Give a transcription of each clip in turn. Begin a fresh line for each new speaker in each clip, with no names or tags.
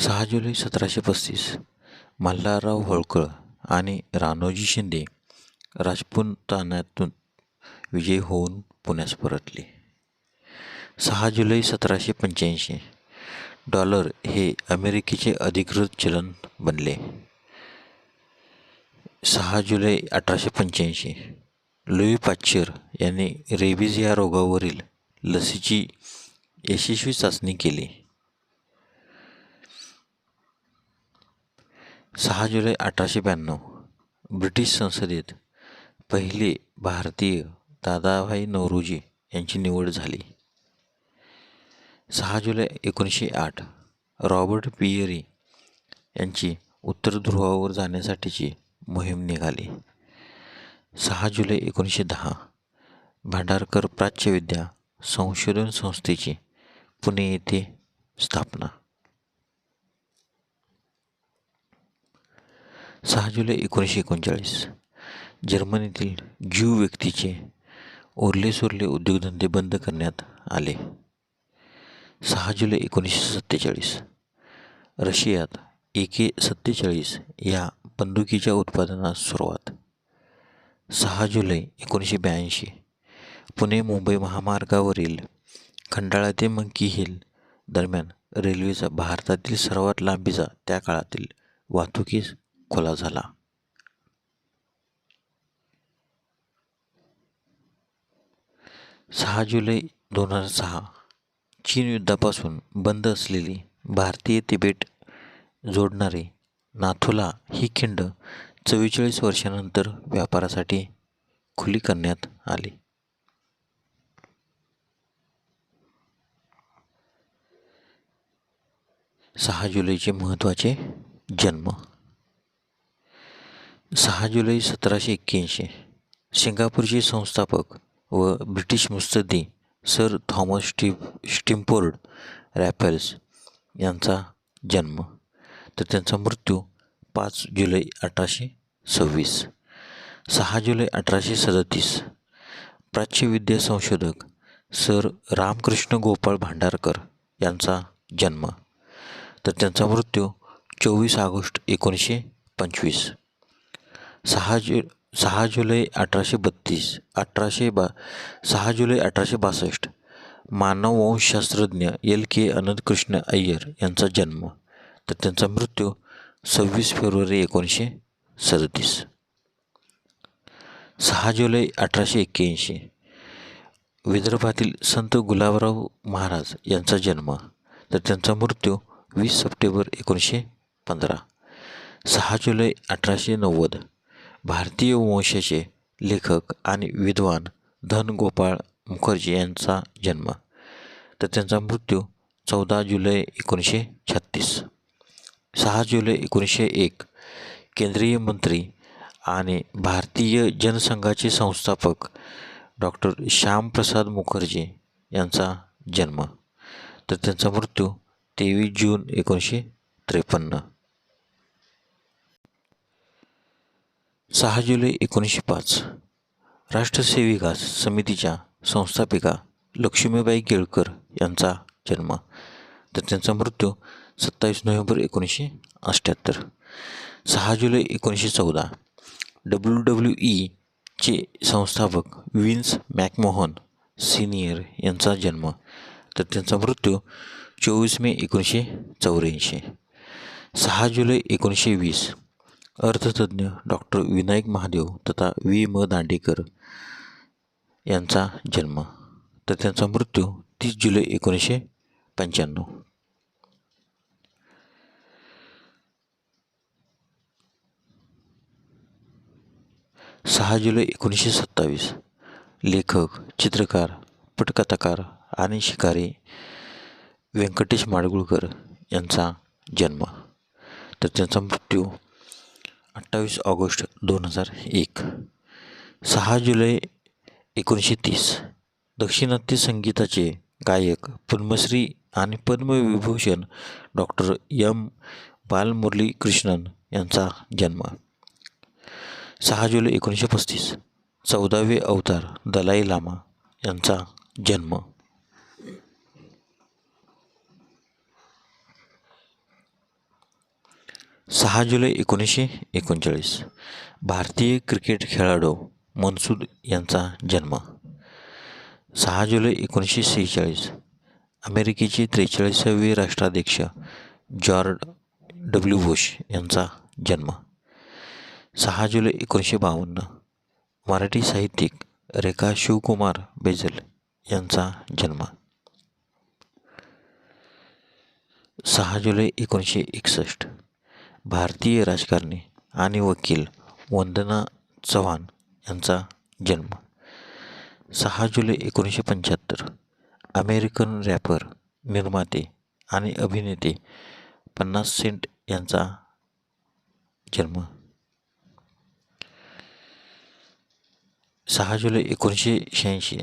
सहा जुलै सतराशे पस्तीस. मल्हारराव होळकर आणि राणोजी शिंदे राजपुतान्यातून विजयी होऊन पुण्यास परतले. सहा जुलै सतराशे पंच्याऐंशी. डॉलर हे अमेरिकेचे अधिकृत चलन बनले. सहा जुलै अठराशे पंच्याऐंशी. लुई पाश्चर यांनी रेबीज या रोगावरील लसीची यशस्वी चाचणी केली. सहा जुलै अठराशे ब्याण्णव. ब्रिटिश संसदेत पहिले भारतीय दादाभाई नौरोजी यांची निवड झाली. सहा जुलै एकोणीसशे आठ रॉबर्ट पियरी यांची उत्तर ध्रुवावर जाण्यासाठीची मोहीम निघाली. सहा जुलै एकोणीसशे दहा भांडारकर प्राच्यविद्या संशोधन संस्थेची पुणे येथे स्थापना. सहा जुलै एकोणीसशे एकोणचाळीस. जर्मनीतील ज्यू व्यक्तीचे उरले सुरले उद्योगधंदे बंद करण्यात आले. सहा जुलै एकोणीसशे सत्तेचाळीस. रशियात ए के सत्तेचाळीस या बंदुकीच्या उत्पादनास सुरुवात. सहा जुलै एकोणीसशे ब्याऐंशी. पुणे मुंबई महामार्गावरील खंडाळा ते मंकी हिल दरम्यान रेल्वेचा भारतातील सर्वात लांबीचा त्या काळातील वाहतुकीस खुला झाला. सहा जुलै दोन हजार सहा चीन युद्धापासून बंद असलेली भारतीय तिबेट जोडणारी नाथुला ही खिंड चव्वेचाळीस वर्षानंतर व्यापारासाठी खुली करण्यात आली. सहा जुलैचे महत्त्वाचे जन्म सहा जुलै सतराशे एक्क्याऐंशी. सिंगापूरचे संस्थापक व ब्रिटिश मुस्तदी सर थॉमस स्टीप स्टिम्पोर्ड रॅफेल्स यांचा जन्म. तर त्यांचा मृत्यू पाच जुलै अठराशे सव्वीस. सहा जुलै अठराशे सदतीस. प्राच्यविद्या संशोधक सर रामकृष्ण गोपाळ भांडारकर यांचा जन्म. तर त्यांचा मृत्यू चोवीस ऑगस्ट एकोणीसशे पंचवीस. सहा जु सहा जुलै अठराशे बत्तीस अठराशे बा सहा जुलै अठराशे बासष्ट. मानववंशशास्त्रज्ञ एल के अनंतकृष्ण अय्यर यांचा जन्म. तर त्यांचा मृत्यू सव्वीस फेब्रुवारी एकोणीसशे सदतीस. सहा जुलै अठराशे एक्क्याऐंशी. विदर्भातील संत गुलाबराव महाराज यांचा जन्म. तर त्यांचा मृत्यू वीस सप्टेंबर एकोणीसशे पंधरा. सहा जुलै अठराशे नव्वद. भारतीय वंशाचे लेखक आणि विद्वान धन गोपाळ मुखर्जी यांचा जन्म. तर त्यांचा मृत्यू चौदा जुलै एकोणीसशे छत्तीस. सहा जुलै एकोणीसशे एक केंद्रीय मंत्री आणि भारतीय जनसंघाचे संस्थापक डॉक्टर श्यामप्रसाद मुखर्जी यांचा जन्म. तर त्यांचा मृत्यू तेवीस जून एकोणीसशे त्रेपन्न. सहा जुलै एकोणीसशे पाच. राष्ट्रसेविका समितीच्या संस्थापिका लक्ष्मीबाई केळकर यांचा जन्म. तर त्यांचा मृत्यू सत्तावीस नोव्हेंबर एकोणीसशे अठ्ठ्याहत्तर. सहा जुलै एकोणीसशे चौदा. डब्ल्यू डब्ल्यू ईचे संस्थापक विन्स मॅकमोहन सिनियर यांचा जन्म. तर त्यांचा मृत्यू चोवीस मे एकोणीसशे चौऱ्याऐंशी. सहा जुलै एकोणीसशे वीस. अर्थतज्ञ डॉक्टर विनायक महादेव तथा वी म. दांडेकर यांचा जन्म. तर त्यांचा मृत्यू तीस जुलै एकोणीसशे पंच्याण्णव. सहा जुलै एकोणीसशे सत्तावीस. लेखक चित्रकार पटकथाकार आणि शिकारी व्यंकटेश माडगुळकर यांचा जन्म. तर त्यांचा मृत्यू अठ्ठावीस ऑगस्ट दोन हजार एक. सहा जुलै एकोणीसशे तीस. दक्षिणात्य संगीताचे गायक पद्मश्री आणि पद्मविभूषण डॉक्टर एम बालमुरली कृष्णन यांचा जन्म. सहा जुलै एकोणीसशे पस्तीस. चौदावे अवतार दलाई लामा यांचा जन्म. सहा जुलै एकोणीसशे एकोणचाळीस. भारतीय क्रिकेट खेळाडू मनसूद यांचा जन्म. सहा जुलै एकोणीसशे सेहेचाळीस. अमेरिकेचे त्रेचाळीसावे राष्ट्राध्यक्ष जॉर्ज डब्ल्यू बुश यांचा जन्म. सहा जुलै एकोणीसशे बावन्न. मराठी साहित्यिक रेखा शिवकुमार बेजल यांचा जन्म. सहा जुलै एकोणीसशे एकसष्ट. भारतीय राजकारणी आणि वकील वंदना चव्हाण यांचा जन्म. सहा जुलै एकोणीसशे पंच्याहत्तर. अमेरिकन रॅपर निर्माते आणि अभिनेते पन्नास सेंट यांचा जन्म. सहा जुलै एकोणीसशे शहाऐंशी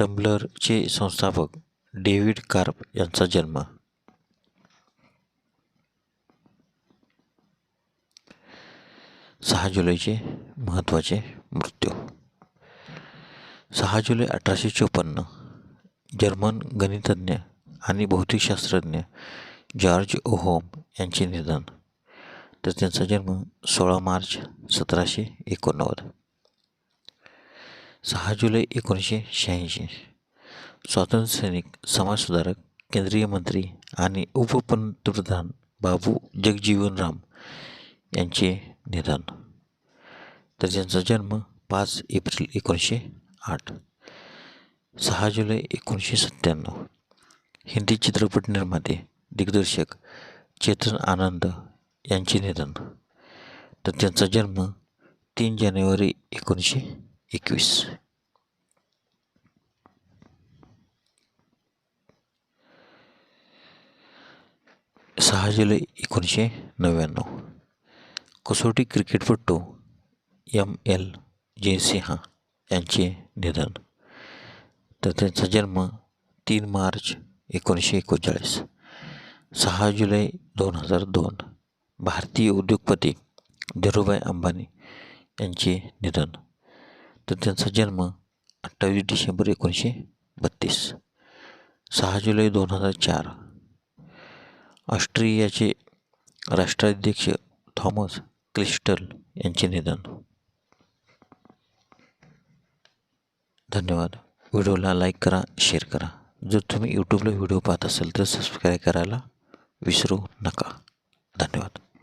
तंबलरचे संस्थापक डेव्हिड कार्प यांचा जन्म. सहा जुलैचे महत्त्वाचे मृत्यू. सहा जुलै अठराशे चोपन्न जर्मन गणितज्ञ आणि भौतिकशास्त्रज्ञ जॉर्ज ओहोम यांचे निधन. तर त्यांचा जन्म सोळा मार्च सतराशे एकोणनव्वद. सहा जुलै एकोणीसशे शहाऐंशी स्वातंत्र्य सैनिक समाजसुधारक केंद्रीय मंत्री आणि उपपंतप्रधान बाबू जगजीवनराम यांचे निधन. तर त्यांचा जन्म पाच एप्रिल एकोणीसशे आठ सहा जुलै एकोणीसशे सत्त्याण्णव. हिंदी चित्रपट निर्माते दिग्दर्शक चेतन आनंद यांचे निधन. तर त्यांचा जन्म तीन जानेवारी एकोणीसशे एकवीस. सहा जुलै एकोणीसशे नव्याण्णव. कसोटी क्रिकेटपटू एम एल जयसिंह निधन. त्यांचा जन्म तीन मार्च एकोणीसशे एकोणचाळीस, सहा जुलै दोन हज़ार दोन. भारतीय उद्योगपती धीरूभाई अंबानी यांचे निधन. त्यांचा जन्म अठ्ठावीस डिसेंबर एकोणीसशे बत्तीस, सहा जुलै दोन हज़ार चार. ऑस्ट्रेलियाचे राष्ट्राध्यक्ष थॉमस क्लिस्टल यांचे निधन. धन्यवाद. व्हिडिओला लाईक करा शेअर करा. जर तुम्ही यूट्यूबला व्हिडिओ पाहत असेल तर सबस्क्राईब करायला विसरू नका. धन्यवाद.